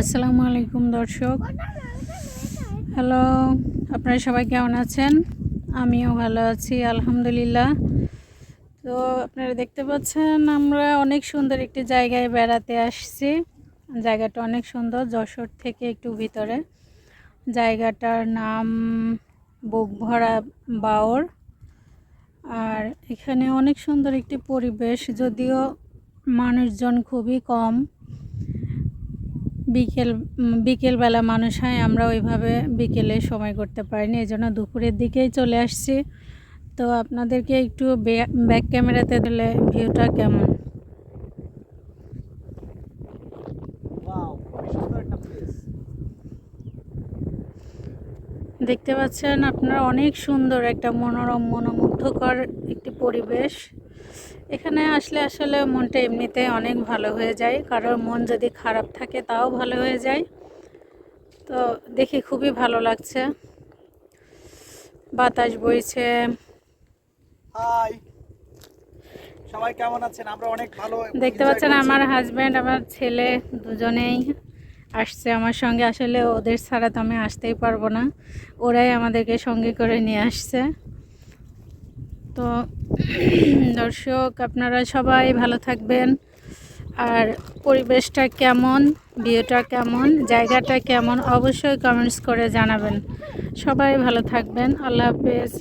আসসালামু আলাইকুম, দর্শক। হ্যালো আপনারা সবাই কেমন আছেন? আমিও ভালো আছি, আলহামদুলিল্লাহ। তো আপনারা দেখতে পাচ্ছেন, আমরা অনেক সুন্দর একটি জায়গায় বেড়াতে আসছি। জায়গাটা অনেক সুন্দর, যশোর থেকে একটু ভিতরে। জায়গাটার নাম বুকভরা বাওর আর এখানে অনেক সুন্দর একটি পরিবেশ, যদিও মানুষজন খুবই কম। বিকেল বিকেলবেলা মানুষ হয় আমরা ওইভাবে বিকেলে সময় করতে পারিনি এই জন্য দুপুরের দিকেই চলে আসছি। তো আপনাদেরকে একটু ব্যাক ক্যামেরাতে দিলে ভিউটা কেমন? দেখতে পাচ্ছেন আপনারা অনেক সুন্দর একটা মনোরম মনোমুগ্ধকর একটি পরিবেশ। এখানে আসলে আসলে মনটা এমনিতে অনেক ভালো হয়ে যায়। কারোর মন যদি খারাপ থাকে তাও ভালো হয়ে যায়। তো দেখে খুবই ভালো লাগছে। বাতাস বইছে। হাই। সবাই কেমন আছেন? আমরা অনেক ভালো দেখতে পাচ্ছেন আমার হাজব্যান্ড আমার ছেলে দুজনেই আসছে আমার সঙ্গে। আসলে ওদের ছাড়া তো আমি আসতেই পারব না। ওরাই আমাদেরকে সঙ্গে করে নিয়ে আসছে। তো দর্শক, আপনারা সবাই ভালো থাকবেন। আর পরিবেশটা কেমন, ভিউটা কেমন, জায়গাটা কেমন, অবশ্যই কমেন্টস করে জানাবেন। সবাই ভালো থাকবেন। আল্লাহ হাফেজ।